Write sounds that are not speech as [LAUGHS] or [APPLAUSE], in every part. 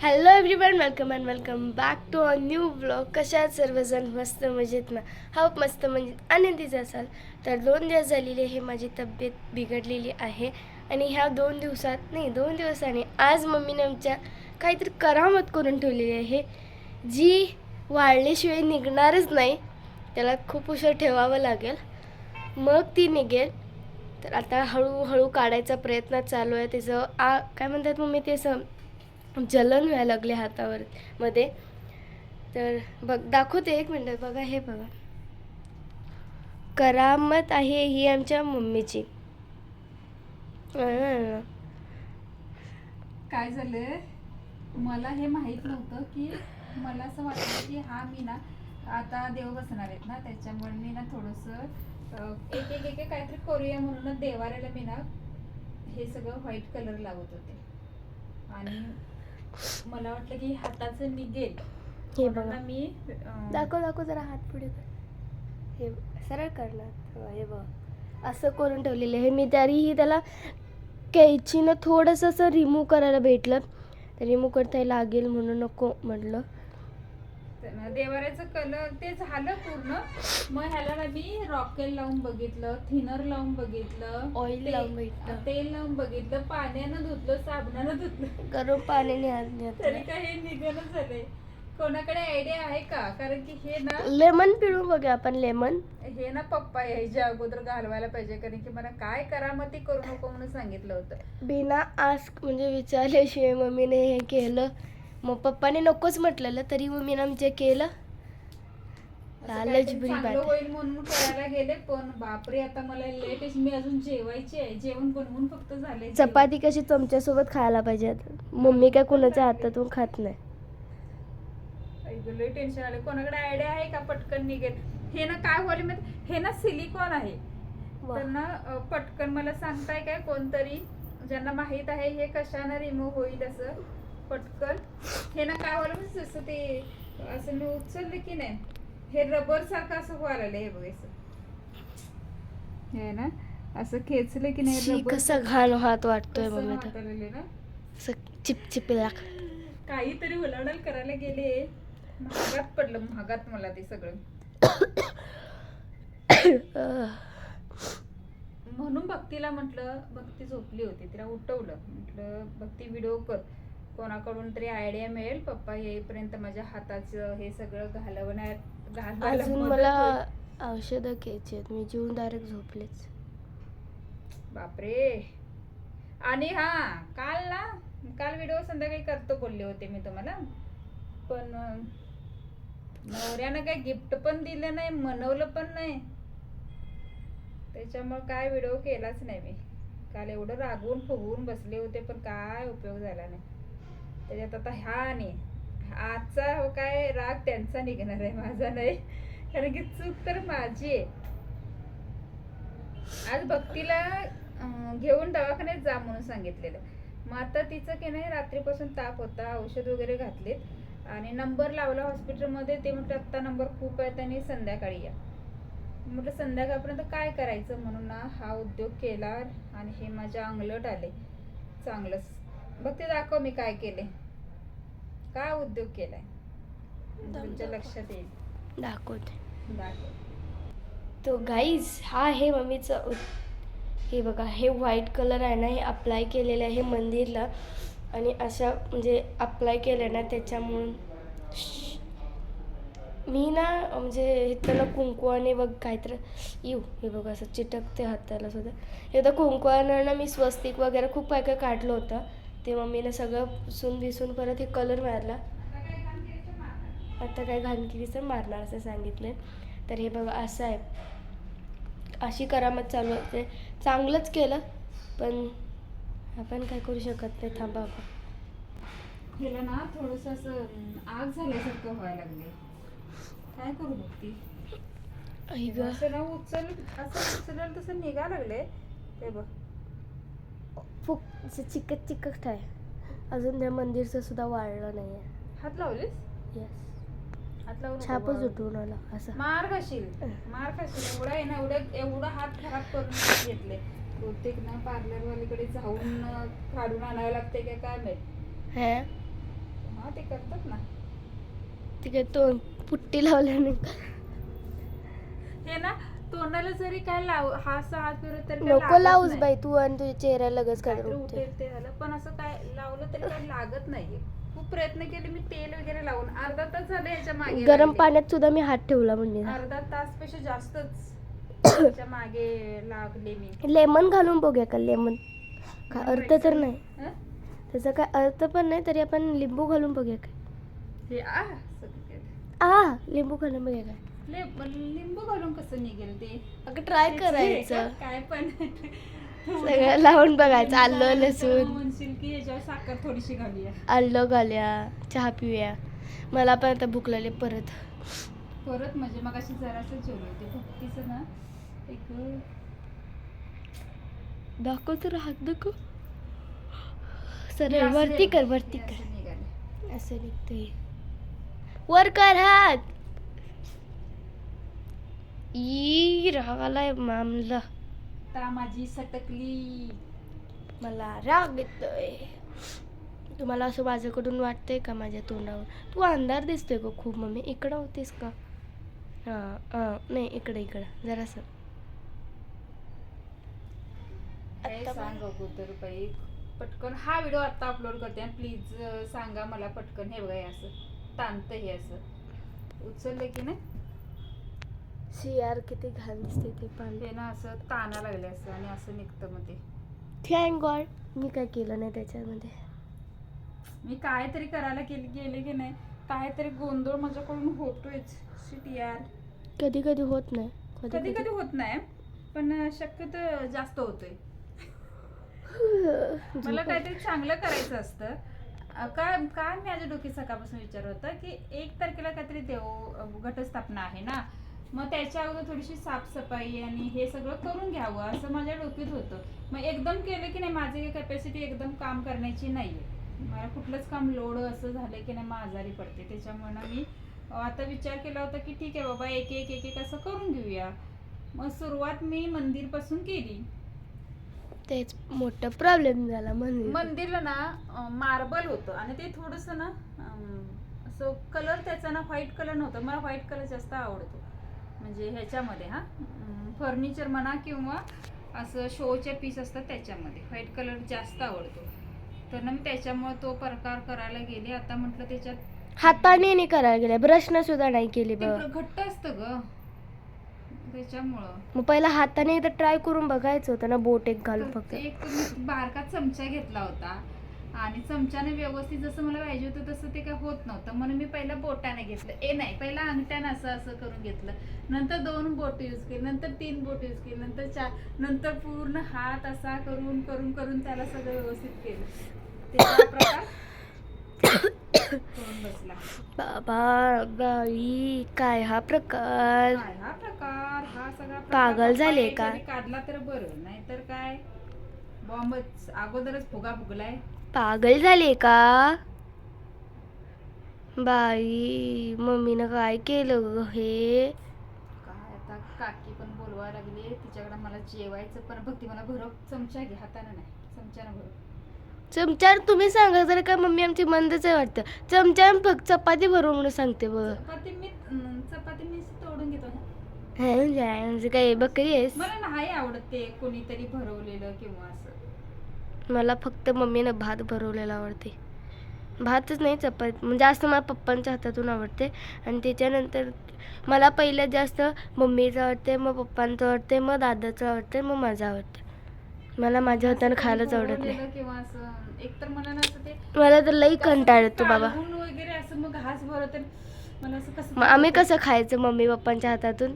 Hello everyone welcome and welcome back to a new blog कशा सर्वजण मस्त मजेत ना? हा मस्त म्हणजे आनंदीच असाल तर दोन दिवस झालेले हे माझी तब्येत बिघडलेली आहे. आणि ह्या दोन दिवसात नाही दोन दिवसांनी आज मम्मीने आमच्या काहीतरी करामत करून ठेवलेली आहे जी वाढल्याशिवाय निघणारच नाही. त्याला खूप उशीर ठेवावं लागेल. मग ती निघेल. तर आता हळूहळू काढायचा प्रयत्न चालू आहे. त्याचं आ काय म्हणतात मम्मी ते असं जलन व्हायला लागले हातावर मध्ये तर बघ दाखवते एक मिनटं. बघा हे बघा. करामत आहे ही आमच्या मम्मीची. काय झालं मला हे माहीत नव्हतं की मला असं वाटलं की हा मी ना आता देव बसणार आहेत ना त्याच्यामुळे मी ना थोडस एक एक एक काहीतरी करूया म्हणून देवाऱ्याला मी ना हे सगळं व्हाईट कलर लावत होते. आणि मला वाटलं की हाताचं निघेल हे बघा. मी दाखव दाखव जरा हात पुढे. कर हे सरळ करणार हो, हे बघ. असं करून ठेवलेलं आहे. मी तरीही त्याला कैचीनं थोडंसं असं रिमूव्ह करायला भेटलं. रिमूव्ह करता लागेल म्हणून नको म्हटलं तर देवाऱ्याचं कलर ते झालं पूर्ण. मग ह्याला ना मी रॉकेल लावून बघितलं थिनर लावून बघितलं ते- लावून बघितलं. तेल लावून बघितलं पाण्यानं धुतलं साबणानं धुतलं. गरम पाण्याने हात तरी काय हे निघणं झालंय. कोणाकडे आयडिया आहे का? कारण की हे ना लेमन पिळून बघूया आपण लेमन. हे ना पप्पा यायच्या अगोदर घालवायला पाहिजे. कारण की मला काय करामती करू नको म्हणून सांगितलं होतं. बिना आस्क म्हणजे विचारल्याशिवाय मम्मीने हे केलं. मग पप्पाने नकोच म्हटलेलं तरी मम्मीने आमचे केलं लालच बुरी बात. होईल म्हणून करायला गेले पण बापरे आता मला लेटेस्ट मी अजून जेवायची आहे जेवण बनवून फक्त झालंय चपाती कशी चमच्यासोबत खायला पाहिजे. मम्मी काय कुणाच्या हातातून खात नाही लय टेन्शन आले कोणाकडे आयडिया आहे का पटकन निघेल हे ना काय होईल हे ना सिलिकॉन आहे वा. तर ना अं, पटकन मला सांगताय काय कोणतरी ज्यांना माहीत आहे हे कशानं रिमूव्ह होईल असं पटकन. हे ना काय व्हायला माहिती जसं ते असं मी उचललं की नाही हे रबर सारखं असं व्हायला हे बघ हे ना असं खेचलं की नाही कसा घाण हात वाटतोय चिपचिपीला काहीतरी उलाढाल करायला गेले. महागात पडलं महागात मला ते सगळं. [COUGHS] म्हणून भक्तीला म्हटलं भक्ती झोपली होती तिला उठवलं. म्हटलं भक्ती व्हिडिओ कर. कोणाकडून तरी आयडिया मिळेल पप्पा येईपर्यंत माझ्या हाताचं हे सगळं घालवण्यात घालवायला अजून मदत मला होईल. औषधं घ्यायची आहेत. मी जेवून डायरेक्ट झोपलेच. बापरे! आणि हा काल ना काल व्हिडिओ संध्याकाळी करतो बोलले होते मी तुम्हाला. पण अं, नवऱ्यानं काही गिफ्ट पण दिलं नाही मनवलं पण नाही. त्याच्यामुळे काय व्हिडिओ केलाच नाही मी. काल एवढं रागवून फुगवून बसले होते पण काय उपयोग झाला नाही. त्याच्यात आता ह्या नाही. आजचा हो काय राग त्यांचा निघणार आहे माझा नाही. कारण की चूक तर माझी आहे. आज भक्तीला घेऊन दवाखान्यात जा म्हणून सांगितलेलं. मग आता तिचं की नाही रात्रीपासून ताप होता औषध वगैरे घातलेत. आणि नंबर लावला हॉस्पिटलमध्ये ते म्हटलं आत्ता नंबर खूप आहेत आणि संध्याकाळी या. म्हटलं संध्याकाळपर्यंत काय करायचं? म्हणून ना हा उद्योग केला आणि हे माझ्या अंगलट आले. चांगलंच. बघ ते दाखव मी काय केले काय उद्योग केलाय. तुमच्या लक्षात येईल. दाखवते. दाखव. तो गाईज हा आहे मम्मीचं हे बघा हे व्हाईट कलर आहे ना हे अप्लाय केलेलं आहे मंदिरला. आणि अशा म्हणजे अप्लाय केलं ना त्याच्यामुळं. मी ना म्हणजे त्याला कुंकवाने बघ काहीतरी येऊ हे बघ असं चिटकते हाताला सुद्धा. हे तर कुंकवानं ना मी स्वस्तिक वगैरे खूप काय काय काढलं होतं. ते मम्मीनं सगळं पुसून बिसून परत हे कलर मारला. आता काय घाणकिरीचं मारणार असं सांगितलं तर हे बघा असं आहे. अशी करामत चालू होते चांगलंच केलं पण आपण काय करू शकत नाही. थांबा आपण हिला ना थोडस असं आग झाल्यासारखं व्हायला लागले काय करू बघती आई ग. असं ना उचल असं उचललं तसं निघा लागले ते बघ. फुक असं चिकट चिकट आहे. अजून त्या मंदिरचं सुद्धा वाढलं नाही आहे हात लावलीस? येस हात लावून छापच. उठून आला असं. मार खाशील मार खाशील एवढा आहे ना एवढं एवढा हात खराब करून घेतले. बहुतेक ना पार्लर वालीकडे जाऊन अं, काढून आणावं लागते का काय माहीत? हे? हा ते करतात ना. ती काय तो पुट्टी लावल्याने हे ना तोंडाला जरी काय लाव हा असा हात फिरत तरी काय नको लागत लावूस नाही. बाई तू आणि तुझ्या चेहऱ्याला लगेच काय काहीतरी उठते उठेल ते झालं. पण असं काय लावलं तरी काय लागत नाहीये खूप प्रयत्न केले मी तेल वगैरे लावून. अर्धा तास झाले याच्या मागे गरम लागले. पाण्यात सुद्धा मी हात ठेवला म्हणजे. अर्धा तासपेक्षा जास्तच [COUGHS] मागे लागले मी. लेमन घालून बघूया का लेमन? का अर्थ तर नाही. हं? त्याचा काय अर्थ पण नाही तरी आपण लिंबू घालून बघूया काय. हे आ सगळं. आ लिंबू घालून बघूया काय. ले- लिंबू घालून कसं निघेल ते? अगं ट्राय करायचं. [LAUGHS] काय पण. सगळं लावून बघायचं. आलं लसूण. म्हणशील की याच्यावर साखर थोडीशी घालूया. आलं घालूया. चहा पिऊया. मला पण आता भूक लागली. परत. परत म्हणजे मग अशी जरासं जेवण होते भक्तीचं ना एक दाखव तर हात दाखव. सरळ वरती कर वरती कर. असं निघतंय. वर कर हात. ई रागालाय मामला. ता माझी सटकली. मला राग येतोय. तुम्हाला असं माझ्याकडून वाटतंय का माझ्या तोंडावर? तू अंधार दिसतोय ग खूप मम्मी. इकडं होतीस का? हां हां. नाही इकडे इकडं. जरासं काय सांग अगोदर बाई. पटकन हा व्हिडिओ आता अपलोड करते आणि प्लीज सांगा मला पटकन. हे बघा हे असं. ताणतं हे असं. उचललं की नाही? शियार किती घाण दिसते ते पाणी. ते ना असं ताना लागले असं आणि असं निघतं मग ते. थँक गॉड मी काय केलं नाही त्याच्यामध्ये. मी काय तरी करायला केली गेले की नाही काय तरी गोंधळ माझ्याकडून होतोयच. शिट यार. कधी कधी होत नाही. कधी कधी होत नाही पण शक्यतो जास्त होतोय. मला काहीतरी चांगलं करायचं असतं. अं, काय काय माझ्या डोकी सकाळपासून विचार होता की एक तारखेला काहीतरी देव घटस्थापना आहे ना? मग त्याच्या अगोदर थोडीशी साफसफाई आणि हे सगळं करून घ्यावं असं माझ्या डोक्यात होतं. मग एकदम केलं की नाही माझी कॅपॅसिटी एकदम काम करण्याची नाहीये. मला कुठलंच काम लोड असं झालं की नाही मग आजारी पडते. त्याच्यामुळे मी आता विचार केला होता की ठीक आहे बाबा एक एक एक एक असं करून घेऊया. मग सुरुवात मी मंदिरपासून केली. तेच मोठा प्रॉब्लेम झाला म्हणजे मंदिरला ना मार्बल होतं आणि ते थोडस ना असं कलर त्याचा ना व्हाईट कलर नव्हतं. मला व्हाईट कलर जास्त आवडतो. म्हणजे ह्याच्यामध्ये हा? फर्निचर म्हणा किंवा असं शोचे पीस असतात त्याच्यामध्ये. व्हाईट कलर जास्त आवडतो. तर ना मी त्याच्यामुळे तो प्रकार करायला गेले. आता म्हटलं त्याच्यात हाताने नाही करायला गेल्या ब्रशनं सुद्धा नाही केली बघ. घट्ट असतं ग. त्याच्यामुळं. मग पहिला हाताने एकदा ट्राय करून बघायचं होतं ना बोट एक घालून फक्त. एक मी बारका चमचा घेतला होता. आणि चमच्याने व्यवस्थित जसं मला पाहिजे होतं तसं ते काय होत नव्हतं. म्हणून मी पहिला बोटाने घेतलं. ए नाही पहिला अंगठ्यानं असं असं करून घेतलं. नंतर दोन बोट यूज केली. नंतर तीन बोट यूज केली. नंतर चार नंतर पूर्ण हात असा करून करून करून त्याला सगळं व्यवस्थित केलं. त्याचा प्रकार होऊन बसला. बाबा बाई काय हा प्रकार? हा प्रकार? हा सगळा पागल झाले का? काढला तर बरं. नाहीतर काय? बॉम्बच. अगोदरच फुगा फुगलाय. पागल झाले का? बाई मम्मीनं काय केलं ग हे? काय आता काकी पण बोलवा लागली तिच्याकडे मला जेवायचं पण भक्ती मला भरव चमचा घे हाताने नाही चमच्यानं भरव. चमच्यावर तुम्ही सांगा जर का मम्मी आमची मंदच आहे वाटतं? चमच्यावर फक्त चपाती भरव म्हणून सांगते बघ. चपाती मी अं, चपाती मी तोडून घेतो हे म्हणजे म्हणजे काय बकरी आहेस? मला नाही आवडत ते कोणीतरी भरवलेलं किंवा असं. मला फक्त मम्मीनं भात भरवलेला आवडते. भातच नाही चपाती म्हणजे जास्त मला पप्पांच्या हातातून आवडते. आणि त्याच्यानंतर मला पहिल्यात जास्त मम्मीचं आवडते मग पप्पांचं आवडते मग दादाचं आवडते मग माझं आवडतं. मला माझ्या हातानं खायलाच आवडत नाही. मला तर लई कंटाळ ते येतो बाबा. मग आम्ही कसं खायचं मम्मी पप्पांच्या हातातून?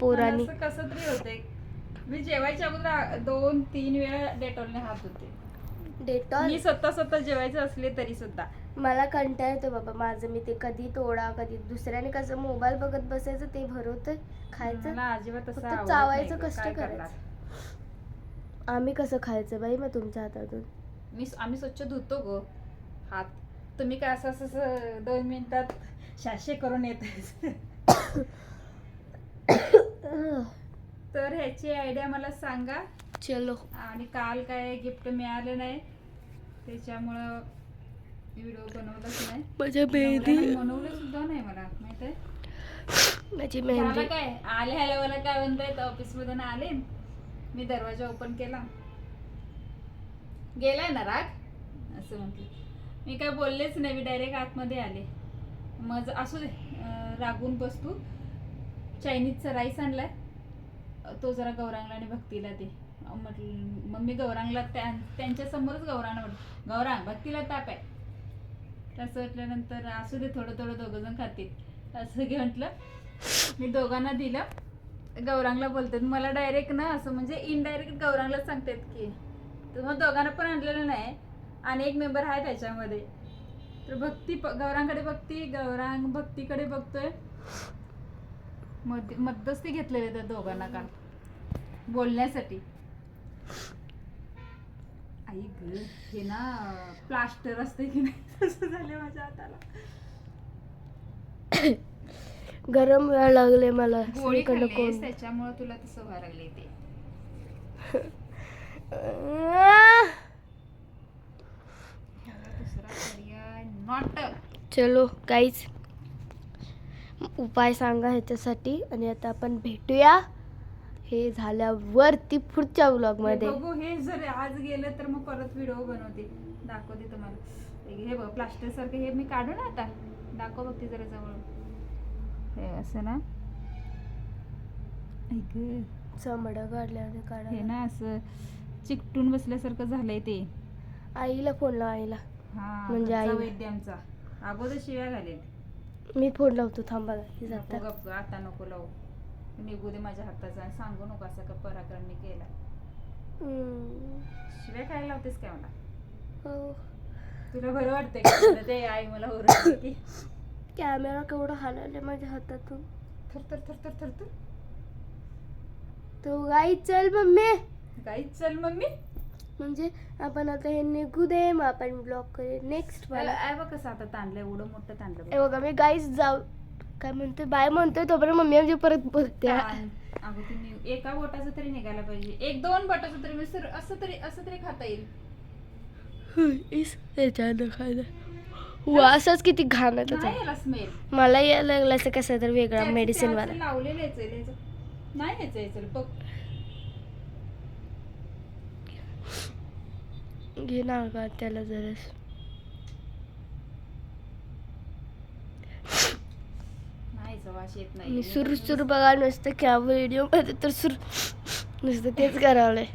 पोरांनी असं कसं तरी होते मी जेवायच्या अगोदर दोन तीन वेळा डेटॉलने हात होते डेटॉल मी स्वतः स्वतः जेवायचे असले तरी सुद्धा मला कंटाळ येतो बाबा माझं मी ते कधी तोडा कधी दुसऱ्याने कसं मोबाईल बघत बसायचं ते भरवतं खायचं मला अजिबात फक्त आवडत चावायचं नाही. कष्ट काय करायचं. करणार? आम्ही कसं खायचं बाई मग तुमच्या हातातून मी आम्ही स्वच्छ धुतो ग हात तुम्ही काय असं असं- असं दोन मिनिटात शाशे करून येत तर ह्याची आयडिया मला सांगा. चलो. आणि काल काय गिफ्ट मिळालं नाही त्याच्यामुळं व्हिडिओ बनवलाच नाही. माझ्या मेहंदी बनवलं सुद्धा नाही मला माहीत आहे? माझी मेहंदी. काय? आले आले मला काय म्हणतायत ऑफिस मधून आले. मी दरवाजा ओपन केला. गेलाय ना राग? असं म्हटलं. मी काय बोललेच नाही मी डायरेक्ट आतमध्ये आले. मग असू दे रागून बस तू चायनीजचा राईस आणलाय. तो जरा गौरांगला आणि भक्तीला दे. म्हटलं मम्मी गौरांगला त्या त्यांच्या समोरच गौरांग म्हटलं गौरांग भक्तीला ताप आहे. तसं म्हटल्यानंतर असू दे थोडं थोडं दोघं जण खातील. असं घे म्हटलं मी दोघांना दिलं. गौरांगला बोलतात मला डायरेक्ट ना असं म्हणजे इनडायरेक्ट गौरांगला सांगतात की. तर मग दोघांना पण आणलेलं नाही. आणि एक मेंबर आहे त्याच्यामध्ये. तर भक्ती प- गौरांकडे बघती गौरांग भक्तीकडे बघतोय. मध मध्यस्थी घेतलेले त्या दोघांना का बोलण्यासाठी. आई ग हे ना प्लास्टर असते की नाही? [LAUGHS] तसं झाले माझ्या हाताला. गरम वेळ लागले मला. गोळी सगळीकडनं खाल्लीस? कोण? त्याच्यामुळे तुला तसं व्हायला लागले ते. [LAUGHS] आह! ह्याला दुसरा पर्याय नॉट चलो काहीच. उपाय सांगा ह्याच्यासाठी आणि आता आपण भेटूया. हे झाल्यावरती पुढच्या व्लॉगमध्ये. बघू हे जर आज गेलं तर मग परत व्हिडिओ बनवते. दाखवते तुम्हाला. हे- हे बघ प्लास्टर सारखं हे मी काढू ना आता. दाखव बघ ते जरा जवळ हे असं ना? ऐक. चमडं काढल्याने हे काढा ना असं चिकटून बसल्यासारखं झालंय ते. आईला फोन लाव आईला. हा म्हणजे आई- वैद्य आमचा अगोदर शिव्या घालेल मी फोन लावतो थांबा हे नको आता नको लावू. निघू दे माझ्या हाताचा आणि सांगू नको असं का पराक्रम मी केला. हम्म. शिव्या खायला लावतेस काय मला? हो. तुला बरं वाटतंय का? तुला ते आई मला ओरडते की. कॅमेरा केवढा हालायला माझ्या हातातून. थर थर थर थर थर थर. तो गाई चल मम्मी. काहीच चल मम्मी. म्हणजे आपण आता हे निघू दे मग आपण ब्लॉक करू नेक्स्ट बघ कसं आता ताणलंय एवढं मोठं ताणलं हे बघ. मी गाईच जाऊ. काय म्हणतोय? बाय म्हणतोय तोपर्यंत मम्मी आमची परत बोलते. अगं एका बोटाचं तरी निघायला पाहिजे. एक दोन बोटाचं तरी म्हणजे सर- असं तरी असं तरी खाता येईल. इस खायला. वासच किती घाण आहे स्मेल मला यायला लागलं असं कसं तर वेगळा मेडिसिन वाला. त्याचं नाही यायचं यायचं बघ. घे ना का त्याला जरा नाही वास येत नाही सुरू सुरू बघा नुसतं क्या व्हिडिओमध्ये तर सुर नुसतं तेच करावलंय.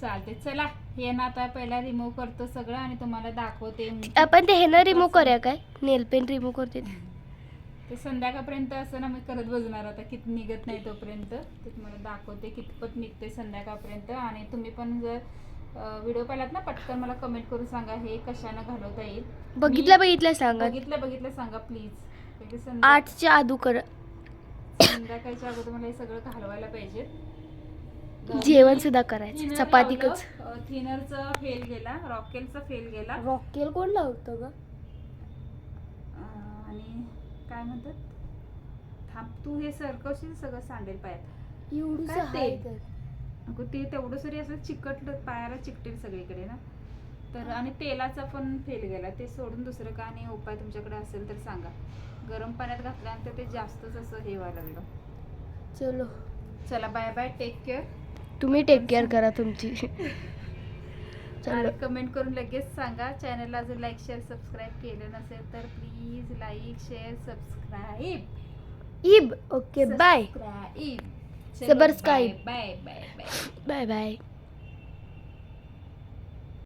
चालते चला. हे ना आता पहिला रिमूव्ह करतो सगळं आणि तुम्हाला दाखवते. आपण ते हे ना रिमूव्ह करूया काय? नेल पेन रिमूव्ह करते ते. संध्याकाळपर्यंत असं ना मी करत बसणार आता. किती निघत नाही तोपर्यंत. ते तुम्हाला दाखवते कितपत निघते संध्याकाळपर्यंत. आणि तुम्ही पण जर व्हिडिओ पाहिलात ना पटकन मला कमेंट करून सांगा हे कशानं घालवता येईल? बघितलं बघितलं सांगा. बघितलं बघितलं सांगा प्लीज आठच्या आधू कर संध्याकाळच्या अगोदर मला हे सगळं घालवायला पाहिजे. [COUGHS] जेवण सुद्धा करायचं. चपाती कच थिनरचा फेल गेला रॉकेलचा फेल गेला. रॉकेल कोण लावतं ग? आणि काय म्हणतात? थांब तू हे सरकवशील सगळं सांडेल पायात? आहे तर. अगं ते तेवढं सरी असं चिकटलं पायाला चिकटेल सगळीकडे ना. तर आणि तेलाचा पण फेल गेला. ते सोडून दुसरं का आणि उपाय तुमच्याकडे असेल तर सांगा. गरम पाण्यात घातल्यानंतर ते जास्तच असं हे व्हायला लागलं. चलो. चला बाय बाय टेक केअर तुम्ही टेक केअर करा तुमची. आणि कमेंट करून लगेच सांगा. चॅनलला जर लाईक शेअर सबस्क्राईब केलं नसेल तर प्लीज लाईक शेअर सबस्क्राईब इब. Okay bye subscribe Subscribe. Bye bye bye bye bye